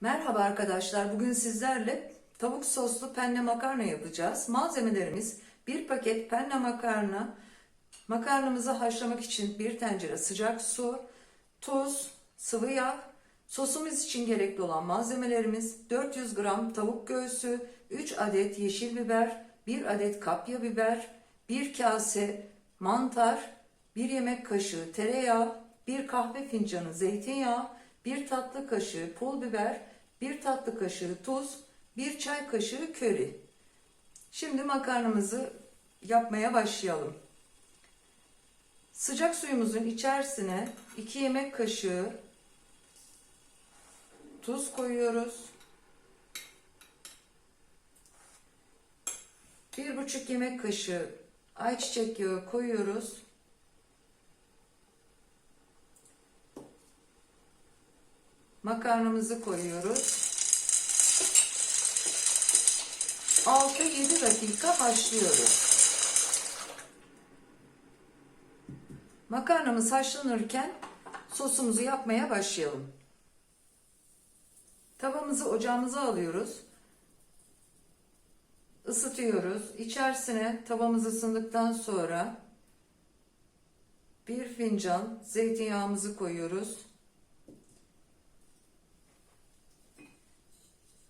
Merhaba arkadaşlar. Bugün sizlerle tavuk soslu penne makarna yapacağız. Malzemelerimiz bir paket penne makarna, makarnamızı haşlamak için bir tencere sıcak su, tuz, sıvı yağ, sosumuz için gerekli olan malzemelerimiz 400 gram tavuk göğsü, 3 adet yeşil biber, 1 adet kapya biber, 1 kase mantar, 1 yemek kaşığı tereyağı, 1 kahve fincanı zeytinyağı, 1 tatlı kaşığı pul biber, 1 tatlı kaşığı tuz, 1 çay kaşığı köri. Şimdi makarnamızı yapmaya başlayalım. Sıcak suyumuzun içerisine 2 yemek kaşığı tuz koyuyoruz. 1,5 yemek kaşığı ayçiçek yağı koyuyoruz. Makarnamızı koyuyoruz. 6-7 dakika haşlıyoruz. Makarnamız haşlanırken sosumuzu yapmaya başlayalım. Tavamızı ocağımıza alıyoruz. Isıtıyoruz. İçerisine tavamız ısındıktan sonra bir fincan zeytinyağımızı koyuyoruz.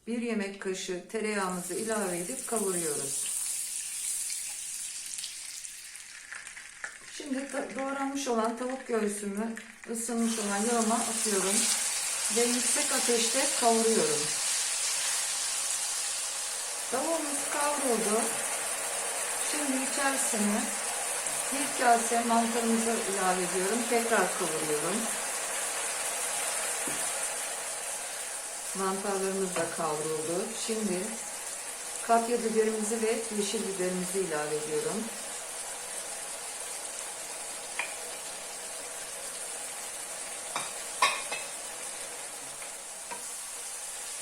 Bir yemek kaşığı tereyağımızı ilave edip kavuruyoruz. Şimdi doğranmış olan tavuk göğsümü ısınmış olan yağıma atıyorum ve yüksek ateşte kavuruyorum. Tavuğumuz kavruldu. Şimdi içerisine bir kase mantarımızı ilave ediyorum. Tekrar kavuruyorum. Mantarlarımız da kavruldu. Şimdi kapya biberimizi ve yeşil biberimizi ilave ediyorum.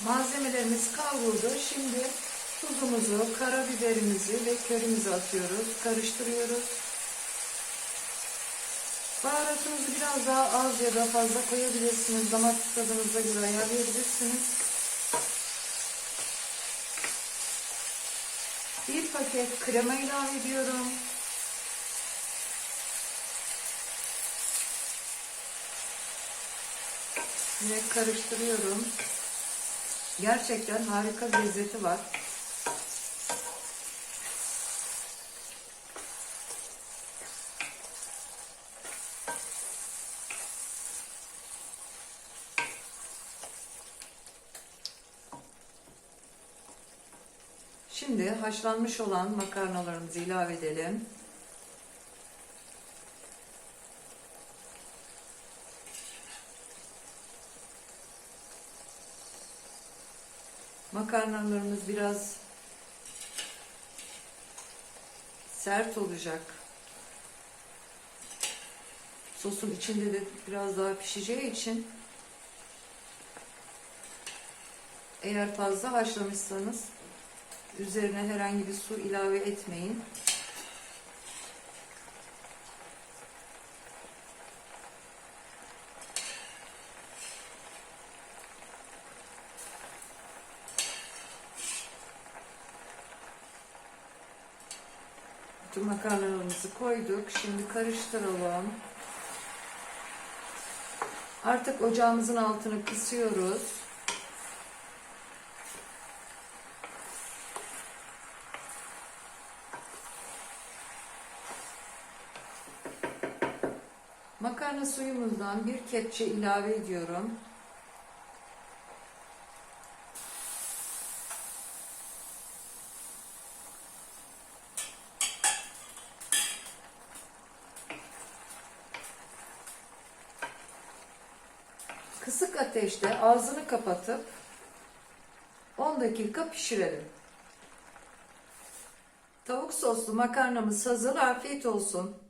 Malzemelerimiz kavruldu. Şimdi tuzumuzu, karabiberimizi ve körümüzü atıyoruz. Karıştırıyoruz. Baharatınızı biraz daha az ya da fazla koyabilirsiniz. Damak tadınıza göre ayarlayabilirsiniz. Bir paket krema ilave ediyorum. Ve karıştırıyorum. Gerçekten harika bir lezzeti var. Şimdi haşlanmış olan makarnalarımızı ilave edelim. Makarnalarımız biraz sert olacak. Sosun içinde de biraz daha pişeceği için eğer fazla haşlamışsanız üzerine herhangi bir su ilave etmeyin. Bütün makarnalarımızı koyduk. Şimdi karıştıralım. Artık ocağımızın altını kısıyoruz. Makarna suyumuzdan bir kepçe ilave ediyorum. Kısık ateşte ağzını kapatıp 10 dakika pişirelim. Tavuk soslu makarnamız hazır. Afiyet olsun.